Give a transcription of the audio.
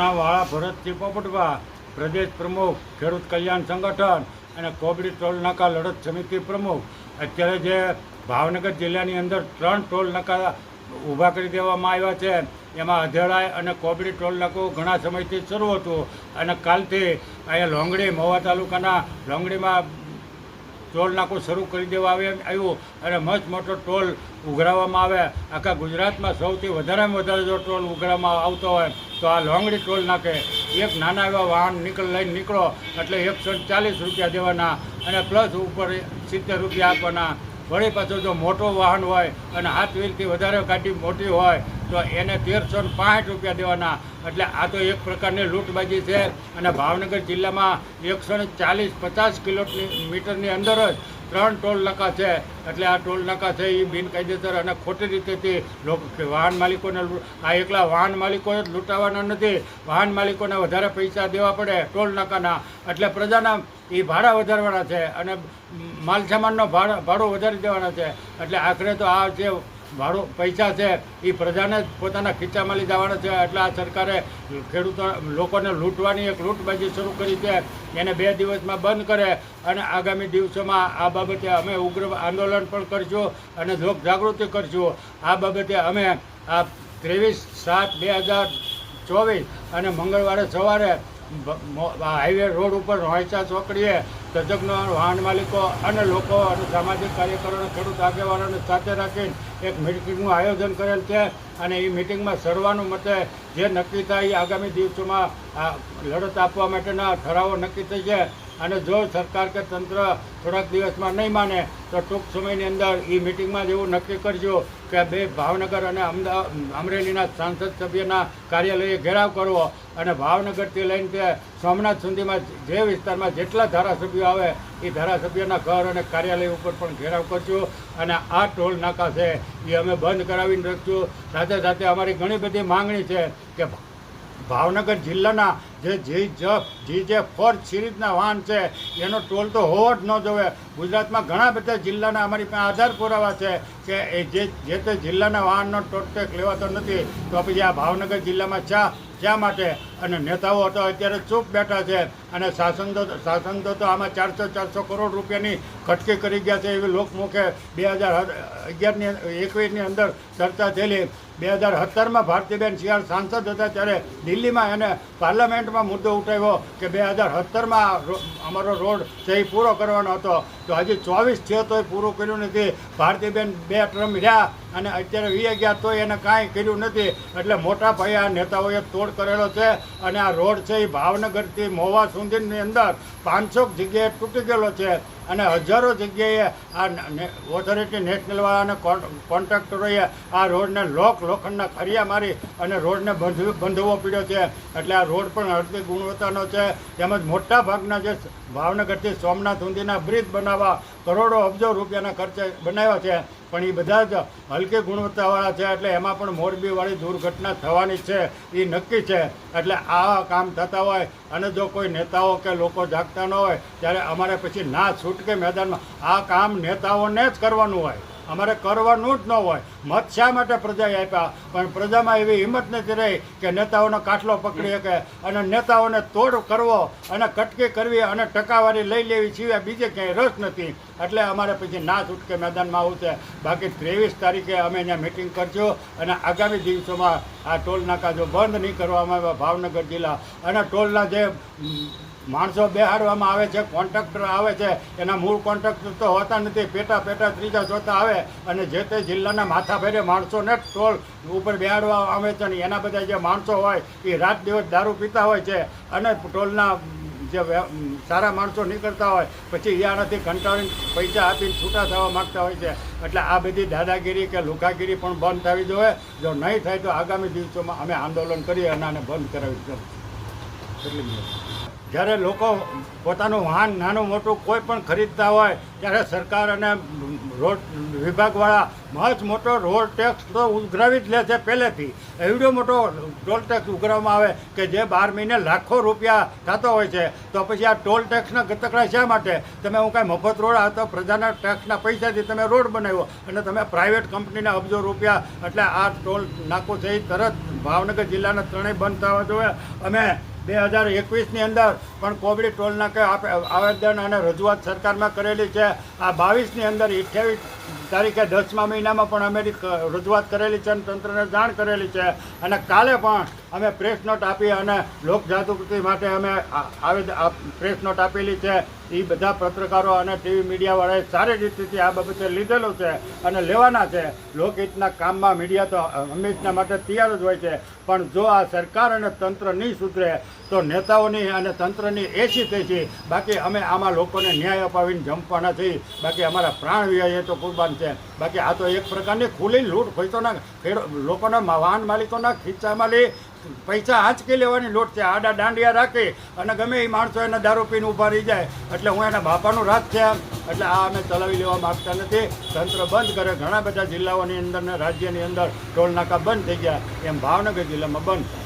નામ વાળા ભરતસિંહ પોપટભા પ્રદેશ પ્રમુખ, ખેડૂત કલ્યાણ સંગઠન અને કોબડી ટોલ નાકા લડત સમિતિ પ્રમુખ. અત્યારે જે ભાવનગર જિલ્લાની અંદર ત્રણ ટોલ નાકા ઊભા કરી દેવામાં આવ્યા છે, એમાં અધેળાય અને કોબડી ટોલ નાકો ઘણા સમયથી શરૂ હતું અને કાલથી અહીંયા લોંગડી, મહુવા તાલુકાના લોંગડીમાં ટોલ નાકો શરૂ કરી દેવા આવે આવ્યું અને મસ્ત મોટો ટોલ ઉઘરાવવામાં આવે. આખા ગુજરાતમાં સૌથી વધારેમાં વધારે જો ટોલ ઉઘરાવવામાં આવતો હોય તો આ લોંગડી ટોલ નાકે એક નાના એવા વાહન નીકળ લઈને નીકળો એટલે એકસો ચાલીસ રૂપિયા દેવાના અને પ્લસ ઉપર સિત્તેર રૂપિયા આપવાના. વળી પાછો જો મોટો વાહન હોય અને હાથ વ્હીલથી વધારે ગાડી મોટી હોય તો એને તેરસો ને રૂપિયા દેવાના. એટલે આ તો એક પ્રકારની લૂંટબાજી છે અને ભાવનગર જિલ્લામાં એકસો ને ચાલીસ પચાસ કિલોમીટરની અંદર જ ત્રણ ટોલ નાકા છે. એટલે આ ટોલ નાકા છે એ બિનકાયદેસર અને ખોટી રીતેથી વાહન માલિકોને આ એકલા વાહન માલિકો જ લૂંટાવાના નથી. વાહન માલિકોને વધારે પૈસા દેવા પડે ટોલ નાકાના. એટલે પ્રજાના એ ભાડા વધારવાના છે અને માલસામાનનો ભાડો ભાડા વધારી દેવાના છે. એટલે આખરે તો આ જે ભાડું પૈસા છે એ પ્રજાને પોતાના ખીચામાં લઈ જવાના છે. એટલે આ સરકારે ખેડૂતો, લોકોને લૂંટવાની એક લૂંટબાજી શરૂ કરી છે. એને બે દિવસમાં બંધ કરે અને આગામી દિવસોમાં આ બાબતે અમે ઉગ્ર આંદોલન પણ કરશું અને લોક જાગૃતિ કરશું. આ બાબતે અમે આ ત્રેવીસ સાત બે હજાર ચોવીસ અને મંગળવારે સવારે હાઈવે રોડ ઉપર રોહિચા ચોકડીએ તજજ્ઞો વાહન માલિકો અને લોકો અને સામાજિક કાર્યકરોને ખેડૂત આગેવાનોને સાથે રાખીને એક મિટિંગનું આયોજન કરેલ છે. અને એ મિટિંગમાં સર્વાનુમતે જે નક્કી થાય આગામી દિવસોમાં આ લડત આપવા માટેના ઠરાવો નક્કી થઈ છે અને જો સરકાર કે તંત્ર થોડાક દિવસમાં નહીં માને, તો ટૂંક સમયની અંદર એ મિટિંગમાં જ એવું નક્કી કરજો કે બે ભાવનગર અને અમદાવાદ અમરેલીના સાંસદ સભ્યના કાર્યાલયે ઘેરાવ કરવો અને ભાવનગરથી લઈને તે સોમનાથ સુધીમાં જે વિસ્તારમાં જેટલા ધારાસભ્યો આવે, એ ધારાસભ્યના ઘર અને કાર્યાલય ઉપર પણ ઘેરાવ કરશું અને આ ટોલ નાકા છે એ અમે બંધ કરાવીને રાખશું સાથે સાથે અમારી ઘણી બધી માંગણી છે કે ભાવનગર જિલ્લાના જે જે જ- જે જે ફોર સિરીઝના વાહન છે, એનો ટોલ તો હોવો જ ન જોવે ગુજરાતમાં ઘણા બધા જિલ્લાના અમારી પાસે આધાર પુરાવા છે કે એ જે જે તે જિલ્લાના વાહનનો ટોલ ટેક્સ લેવાતો નથી, તો પછી આ ભાવનગર જિલ્લામાં ચા શા માટે અને નેતાઓ તો અત્યારે ચૂપ બેઠા છે અને શાસન તો શાસન તો તો આમાં ચારસો ચારસો કરોડ રૂપિયાની ખટકી કરી ગયા છે એવી લોકમુખે બે હજાર અગિયારની, એકવીસની અંદર ચર્ચા થયેલી. બે હજાર સત્તરમાં ભારતીબેન શિયાળ સાંસદ હતા ત્યારે દિલ્હીમાં એને પાર્લામેન્ટમાં મુદ્દો ઉઠાવ્યો કે બે હજાર સત્તરમાં અમારો રોડ છે એ પૂરો કરવાનો હતો. તો હજી ચોવીસ થયો તોય પૂરું કર્યું નથી. ભારતીબેન બે ટર્મ રહ્યા અને અત્યારે વીએ ગયા તોય એને કાંઈ કર્યું નથી. એટલે મોટા પાયે આ નેતાઓએ તોડ કરેલો છે અને આ રોડ છે એ ભાવનગરથી મોવા સુધીની અંદર પાંચસો જગ્યાએ તૂટી ગયેલો છે અને હજારો જગ્યાએ આ ઓથોરિટી નેશનલવાળાને કોન્ટ્રાક્ટરોએ આ રોડને લોક લોખંડના ખરિયા મારી અને રોડને બંધ બંધવો પડ્યો છે. એટલે આ રોડ પણ અડધી ગુણવત્તાનો છે. તેમજ મોટા ભાગના જે ભાવનગરથી સોમનાથ સુધીના બ્રિજ બનાવવા કરોડો અબજો રૂપિયાના ખર્ચે બનાવ્યા છે, પણ એ બધા જ હલકી ગુણવત્તાવાળા છે, એટલે એમાં પણ મોરબીવાળી દુર્ઘટના થવાની છે એ નક્કી છે. એટલે આ કામ થતા હોય અને જો કોઈ નેતાઓ કે લોકો જાગતા ન હોય, ત્યારે અમારે પછી ના છૂટકે મેદાનમાં આ કામ નેતાઓને જ કરવાનું હોય. અમારે કરવાનું જ ન હોય. મત શા માટે પ્રજાએ આપ્યા? પણ પ્રજામાં એવી હિંમત નથી રહી કે નેતાઓનો કાટલો પકડી શકે અને નેતાઓને તોડ કરવો અને કટકી કરવી અને ટકાવારી લઈ લેવી સિવાય બીજે ક્યાંય રસ નથી. એટલે અમારે પછી ના છૂટકે મેદાનમાં આવું છે. બાકી ત્રેવીસ તારીખે અમે અહીંયા મિટિંગ કરજો અને આગામી દિવસોમાં આ ટોલ નાકા જો બંધ નહીં કરવામાં આવ્યા ભાવનગર જિલ્લા. અને ટોલના જે માણસો બેહાડવામાં આવે છે, કોન્ટ્રાક્ટર આવે છે, એના મૂળ કોન્ટ્રાક્ટર તો હોતા નથી, પેટા પેટા ત્રીજા ચોથા આવે અને જે તે જિલ્લાના માથા ફેરે માણસોને ટોલ ઉપર બેહાડવા આવે છે અને એના બધા જે માણસો હોય, એ રાત દિવસ દારૂ પીતા હોય છે અને ટોલના જે સારા માણસો નીકળતા હોય, પછી યાનાથી કંટાળીને પૈસા આપીને છૂટા થવા માગતા હોય છે એટલે આ બધી દાદાગીરી કે લુખાગીરી પણ બંધ થવી જોઈએ જો નહીં થાય તો આગામી દિવસોમાં અમે આંદોલન કરીએ અને આને બંધ કરાવી દઉં એટલી. જ્યારે લોકો પોતાનું વાહન, નાનું મોટું કોઈ પણ ખરીદતા હોય, ત્યારે સરકાર અને રોડ વિભાગવાળા મહજ મોટો રોડ ટેક્સ તો ઉઘરાવી જ લે છે પહેલેથી. એવડો મોટો ટોલ ટેક્સ ઉઘરાવવામાં આવે કે જે બાર મહિને લાખો રૂપિયા થતો હોય છે, તો પછી આ ટોલ ટેક્સના ગતકડા શા માટે? તમે હું કાંઈ મફત રોડ આ તો પ્રજાના ટેક્સના પૈસાથી તમે રોડ બનાવ્યો અને તમે પ્રાઇવેટ કંપનીના અબજો રૂપિયા, એટલે આ ટોલ નાકો છે એ તરત ભાવનગર જિલ્લાના ત્રણેય બંધ થવા જોઈએ. અમે બે હજાર એકવીસની અંદર પણ કોબડી ટોલ નાકે આવેદન અને રજૂઆત સરકારમાં કરેલી છે. આ બાવીસની અંદર અઠ્યાવીસ તારીખે દસમા મહિનામાં પણ અમે રજૂઆત કરેલી છે અને તંત્રને જાણ કરેલી છે. અને કાલે પણ અમે પ્રેસ નોટ આપી અને લોક જાગૃતિ માટે અમે આવેદન આવેદ પ્રેસ નોટ આપેલી છે. એ બધા પત્રકારો અને ટીવી મીડિયાવાળાએ સારી રીતેથી આ બાબતે લીધેલું છે અને લેવાના છે. લોકહિતના કામમાં મીડિયા તો હંમેશના માટે તૈયાર જ હોય છે. પણ જો આ સરકાર અને તંત્ર નહીં સુધરે, તો નેતાઓની અને તંત્રની એસી થઈ બાકી અમે આમાં લોકોને ન્યાય અપાવીને જંપવાના નથી બાકી અમારા પ્રાણ વ્યય તો કુરબાન છે. બાકી આ તો એક પ્રકારની ખુલ્લી લૂંટ ખેડૂ, લોકોના વાહન માલિકોના ખિસ્સામાં લઈ પૈસા આંચકી લેવાની લૂંટ છે. આડા દાંડિયા રાખી અને ગમે એ માણસો એને દારૂ પીને ઊભા રહી જાય. એટલે હું એના બાપાનું રાજ છે એટલે આ અમે ચલાવી લેવા માગતા નથી. તંત્ર બંધ કરે, ઘણા બધા જિલ્લાઓની અંદર ને રાજ્યની અંદર ટોલનાકા બંધ થઈ ગયા. એમ ભાવનગર જિલ્લામાં બંધ.